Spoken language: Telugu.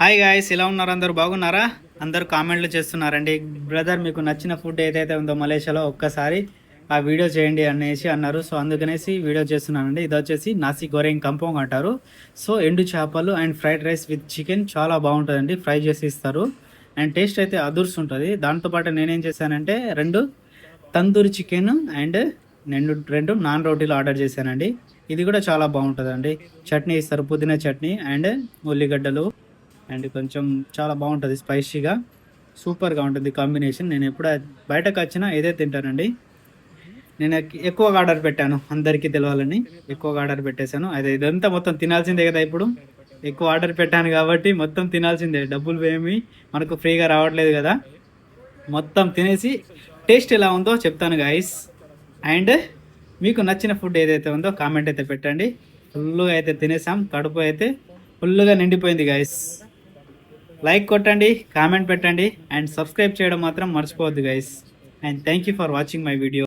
హాయ్ గాయస్ ఎలా ఉన్నారు? అందరు బాగున్నారా? అందరు కామెంట్లు చేస్తున్నారండి. బ్రదర్ మీకు నచ్చిన ఫుడ్ ఏదైతే ఉందో మలేషియాలో ఒక్కసారి ఆ వీడియో చేయండి అనేసి అన్నారు. సో అందుకనేసి వీడియో చేస్తున్నానండి. ఇది వచ్చేసి నాసి గోరెంగ్ కంపౌంగ్ అంటారు. సో ఎండు చేపలు and fried rice with chicken చాలా బాగుంటుందండి. ఫ్రై చేసి ఇస్తారు. అండ్ టేస్ట్ అయితే అదుర్స్ ఉంటుంది. దాంతోపాటు నేనేం చేశానంటే రెండు తందూరి చికెన్ అండ్ రెండు రెండు నాన్ రోటీలు ఆర్డర్ చేశానండి. ఇది కూడా చాలా బాగుంటుందండి. చట్నీ ఇస్తారు పుదీనా చట్నీ అండ్ ఉల్లిగడ్డలు. అండ్ కొంచెం చాలా బాగుంటుంది స్పైసీగా. సూపర్గా ఉంటుంది కాంబినేషన్. నేను ఎప్పుడు బయటకు వచ్చినా ఇదే తింటానండి. నేను ఎక్కువగా ఆర్డర్ పెట్టాను అందరికీ తెలవాలని. ఎక్కువగా ఆర్డర్ పెట్టేశాను. అదే ఇదంతా మొత్తం తినాల్సిందే కదా ఇప్పుడు. ఎక్కువ ఆర్డర్ పెట్టాను కాబట్టి మొత్తం తినాల్సిందే. డబ్బులు ఏమి మనకు ఫ్రీగా రావట్లేదు కదా. మొత్తం తినేసి టేస్ట్ ఎలా ఉందో చెప్తాను గాయస్ అండ్ మీకు నచ్చిన ఫుడ్ ఏదైతే ఉందో కామెంట్ అయితే పెట్టండి. ఫుల్గా అయితే తినేసాం. కడుపు అయితే ఫుల్గా నిండిపోయింది గాయస్ లైక్ కొట్టండి కామెంట్ పెట్టండి అండ్ సబ్స్క్రైబ్ చేయడం మాత్రం మర్చిపోవద్దు guys and thank you for watching my video